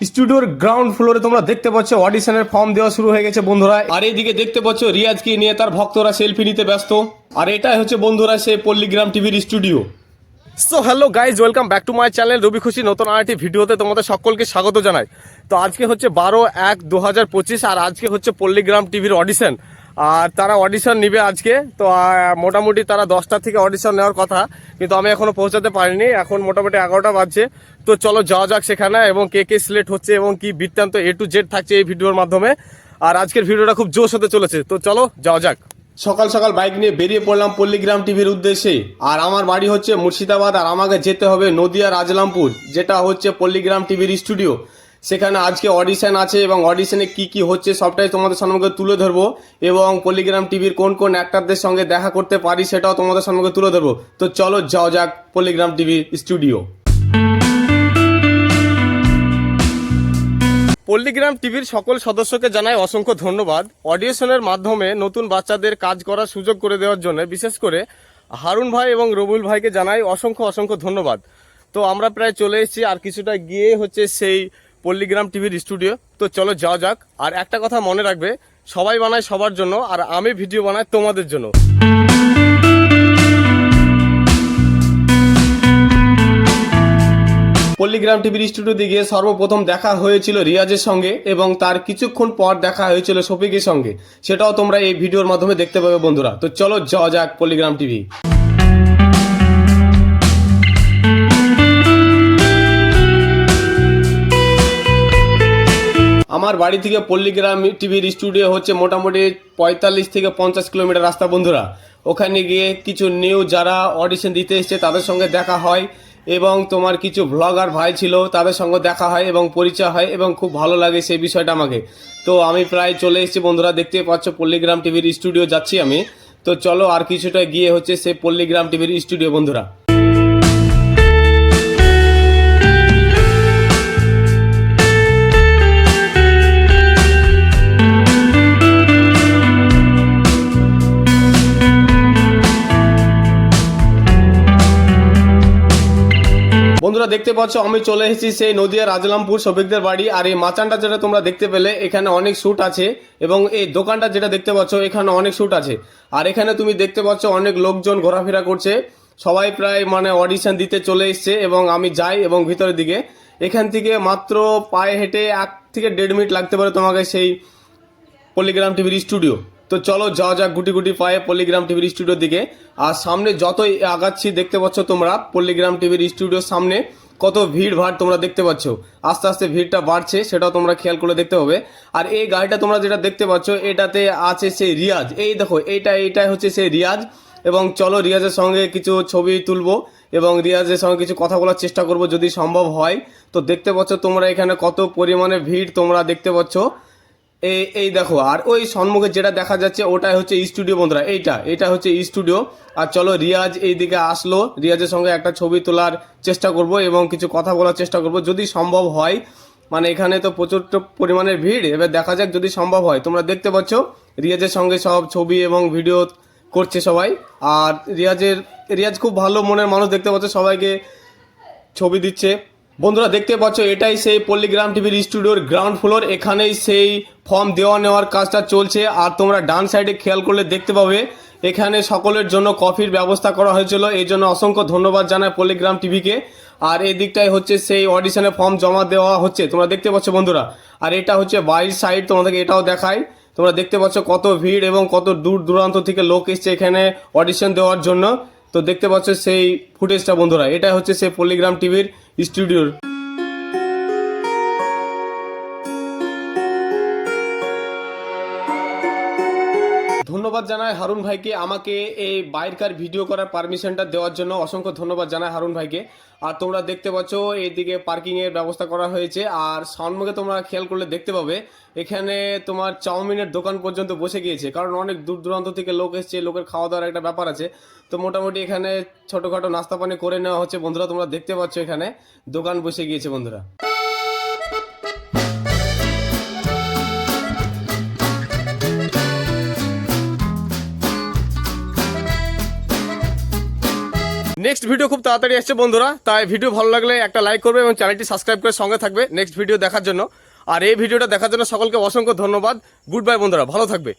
স্টুডিওর গ্রাউন্ড ফ্লোরে তোমরা দেখতে পাচ্ছ অডিশনের ফর্ম দেওয়া শুরু হয়ে গেছে, বন্ধুরা। আর এইদিকে দেখতে পাচ্ছ রিয়াজকে নিয়ে তার ভক্তরা সেলফি নিতে ব্যস্ত। আর এটাই হচ্ছে, বন্ধুরা, সে পল্লীগ্রাম টিভির studio so hello guys welcome back to my channel রবি খুশি নতুন আরেকটি ভিডিওতে তোমাদের সকলকে স্বাগত জানাই। তো আজকে হচ্ছে বারো এক দু হাজার পঁচিশ, আর আজকে হচ্ছে পল্লীগ্রাম টিভির অডিশন আর তারা অডিশন নিবে আজকে। তো মোটামুটি তারা দশটা থেকে অডিশন নেওয়ার কথা, কিন্তু আমি এখনও পৌঁছাতে পারিনি। এখন মোটামুটি এগারোটা বাজছে। তো চলো যাওয়া যাক সেখানে এবং কে কে সিলেক্ট হচ্ছে এবং কি বৃত্তান্ত এ টু জেড থাকছে এই ভিডিওর মাধ্যমে। আর আজকের ভিডিওটা খুব জোশ হতে চলেছে। তো চলো যাওয়া যাক। সকাল সকাল বাইক নিয়ে বেরিয়ে পড়লাম পল্লীগ্রাম টিভির উদ্দেশ্যে। আর আমার বাড়ি হচ্ছে মুর্শিদাবাদ, আর আমাকে যেতে হবে নদিয়া রাজলামপুর যেটা হচ্ছে পল্লীগ্রাম টিভির স্টুডিও সেখানে আজকে অডিশন আছে এবং অডিশনে কি কি হচ্ছে সবটাই তোমাদের সম্মুখে তুলে ধরবো এবং পল্লীগ্রাম টিভির কোন কোন অ্যাক্টারদের সঙ্গে দেখা করতে পারি সেটাও তোমাদের সম্মুখে তুলে ধরবো। তো চলো যাও যাক পল্লীগ্রাম টিভির স্টুডিও পল্লীগ্রাম টিভির সকল সদস্যকে জানাই অসংখ্য ধন্যবাদ। অডিয়েশনের মাধ্যমে নতুন বাচ্চাদের কাজ করার সুযোগ করে দেওয়ার জন্য বিশেষ করে হারুন ভাই এবং রবুল ভাইকে জানাই অসংখ্য অসংখ্য ধন্যবাদ। তো আমরা প্রায় চলে এসেছি, আর কিছুটা গিয়ে হচ্ছে সেই পল্লীগ্রাম টিভির স্টুডিও। তো চলো যাওয়া যাক। আর একটা কথা মনে রাখবে, সবাই বানায় সবার জন্য, আর আমি ভিডিও বানাই তোমাদের জন্য। পল্লীগ্রাম টিভির স্টুডিও দিকে সর্বপ্রথম দেখা হয়েছিল রিয়াজের সঙ্গে, এবং তার কিছুক্ষণ পর দেখা হয়েছিল শফিকের সঙ্গে। সেটাও তোমরা এই ভিডিওর মাধ্যমে দেখতে পাবে বন্ধুরা। তো চলো যাওয়া যাক পল্লীগ্রাম টিভি। আমার বাড়ি থেকে পল্লীগ্রাম টিভির স্টুডিও হচ্ছে মোটামুটি পঁয়তাল্লিশ থেকে পঞ্চাশ কিলোমিটার রাস্তা, বন্ধুরা। ওখানে গিয়ে কিছু নিউ যারা অডিশন দিতে এসছে তাদের সঙ্গে দেখা হয় এবং তোমার কিছু ভ্লগার ভাই ছিল তাদের সঙ্গে দেখা হয় এবং পরিচয় হয় এবং খুব ভালো লাগে সেই বিষয়টা আমাকে। তো আমি প্রায় চলে এসেছি, বন্ধুরা দেখতে পাচ্ছ পল্লীগ্রাম টিভির স্টুডিও যাচ্ছি আমি। তো চলো আর কিছুটা গিয়ে হচ্ছে সেই পল্লীগ্রাম টিভির স্টুডিও, বন্ধুরা। বন্ধুরা দেখতে পাচ্ছ, আমি চলে এসেছি সেই নদিয়া রাজলামপুর শফিকদের বাড়ি, আর এই মাচানটা যেটা তোমরা দেখতে পেলে, এখানে অনেক শ্যুট আছে, এবং এই দোকানটা যেটা দেখতে পাচ্ছ, এখানে অনেক শ্যুট আছে। আর এখানে তুমি দেখতে পাচ্ছ, অনেক লোকজন ঘোরাফেরা করছে, সবাই প্রায় মানে অডিশন দিতে চলে এসছে, এবং আমি যাই এবং ভিতরের দিকে। এখান থেকে মাত্র পায়ে হেঁটে এক থেকে দেড় মিনিট লাগতে পারে তোমাকে সেই পল্লীগ্রাম টিভির স্টুডিও তো চলো যাওয়া যাক গুটি গুটি পায়ে পল্লীগ্রাম টিভির স্টুডিওর দিকে। আর সামনে যতই আগাচ্ছি, দেখতে পাচ্ছ তোমরা পল্লীগ্রাম টিভির স্টুডিওর সামনে কত ভিড় ভাড় তোমরা দেখতে পাচ্ছ। আস্তে আস্তে ভিড়টা বাড়ছে, সেটাও তোমরা খেয়াল করে দেখতে হবে। আর এই গাড়িটা তোমরা যেটা দেখতে পাচ্ছ, এটাতে আছে সেই রিয়াজ। এই দেখো, এইটা, এইটাই হচ্ছে সেই রিয়াজ। এবং চলো রিয়াজের সঙ্গে কিছু ছবি তুলবো এবং রিয়াজের সঙ্গে কিছু কথা বলার চেষ্টা করব যদি সম্ভব হয়। তো দেখতে পাচ্ছ তোমরা এখানে কত পরিমাণে ভিড় তোমরা দেখতে পাচ্ছ। এই এই দেখো, আর ওই সম্মুখে যেটা দেখা যাচ্ছে, ওটাই হচ্ছে স্টুডিও বন্ধুরা, এইটা, এটা হচ্ছে স্টুডিও আর চলো, রিয়াজ এই দিকে আসলো, রিয়াজের সঙ্গে একটা ছবি তোলার চেষ্টা করব এবং কিছু কথা বলার চেষ্টা করব। যদি সম্ভব হয় মানে এখানে তো প্রচুর পরিমাণের ভিড়, এবার দেখা যাক যদি সম্ভব হয়। তোমরা দেখতে পাচ্ছ, রিয়াজের সঙ্গে সব ছবি এবং ভিডিও করছে সবাই। আর রিয়াজের, রিয়াজ খুব ভালো মনের মানুষ, দেখতে পাচ্ছ, সবাইকে ছবি দিচ্ছে। বন্ধুরা দেখতে পাচ্ছ, এটাই সেই পল্লীগ্রাম টিভির স্টুডিওর গ্রাউন্ড ফ্লোর এখানেই সেই ফর্ম দেওয়া নেওয়ার কাজটা চলছে। আর তোমরা ডান সাইডে খেয়াল করলে দেখতে পাবে, এখানে সকলের জন্য কফির ব্যবস্থা করা হয়েছিল। এই জন্য অসংখ্য ধন্যবাদ জানাই পল্লীগ্রাম টিভিকে। আর এই দিকটাই হচ্ছে সেই অডিশনে ফর্ম জমা দেওয়া হচ্ছে। তোমরা দেখতে পাচ্ছ বন্ধুরা, আর এটা হচ্ছে বাইর সাইড তোমাদেরকে এটাও দেখায় তোমরা দেখতে পাচ্ছ কত ভিড় এবং কত দূর দূরান্ত থেকে লোক এসছে এখানে অডিশন দেওয়ার জন্য। তো দেখতে পাচ্ছ সেই ফুটেজটা বন্ধুরা এটা হচ্ছে সেই পল্লীগ্রাম টিভির স্টুডিওর ধন্যবাদ জানাই হারুন ভাইকে। আমাকে এই বাইরকার ভিডিও করার পারমিশনটা দেওয়ার জন্য অসংখ্য ধন্যবাদ জানাই হারুন ভাইকে। আর তোমরা দেখতে পাচ্ছ, এইদিকে পার্কিং এর ব্যবস্থা করা হয়েছে। আর সামনে তোমরা খেয়াল করলে দেখতে পাবে, এখানে তোমার চাউমিনের দোকান পর্যন্ত বসে গিয়েছে। কারণ অনেক দূর দূরান্ত থেকে লোক এসছে, লোকের খাওয়া দাওয়ার একটা ব্যাপার আছে। তো মোটামুটি এখানে ছোটখাটো নাস্তা পানি করে নেওয়া হচ্ছে। বন্ধুরা, তোমরা দেখতে পাচ্ছ এখানে দোকান বসে গিয়েছে, বন্ধুরা। নেক্সট ভিডিও খুব তাড়াতাড়ি আসছে বন্ধুরা, তাই ভিডিও ভালো লাগলে একটা লাইক করবে এবং চ্যানেলটি সাবস্ক্রাইব করে সঙ্গে থাকবে নেক্সট ভিডিও দেখার জন্য। আর এই ভিডিওটা দেখার জন্য সকলকে অসংখ্য ধন্যবাদ। গুড বাই বন্ধুরা, ভালো থাকবে।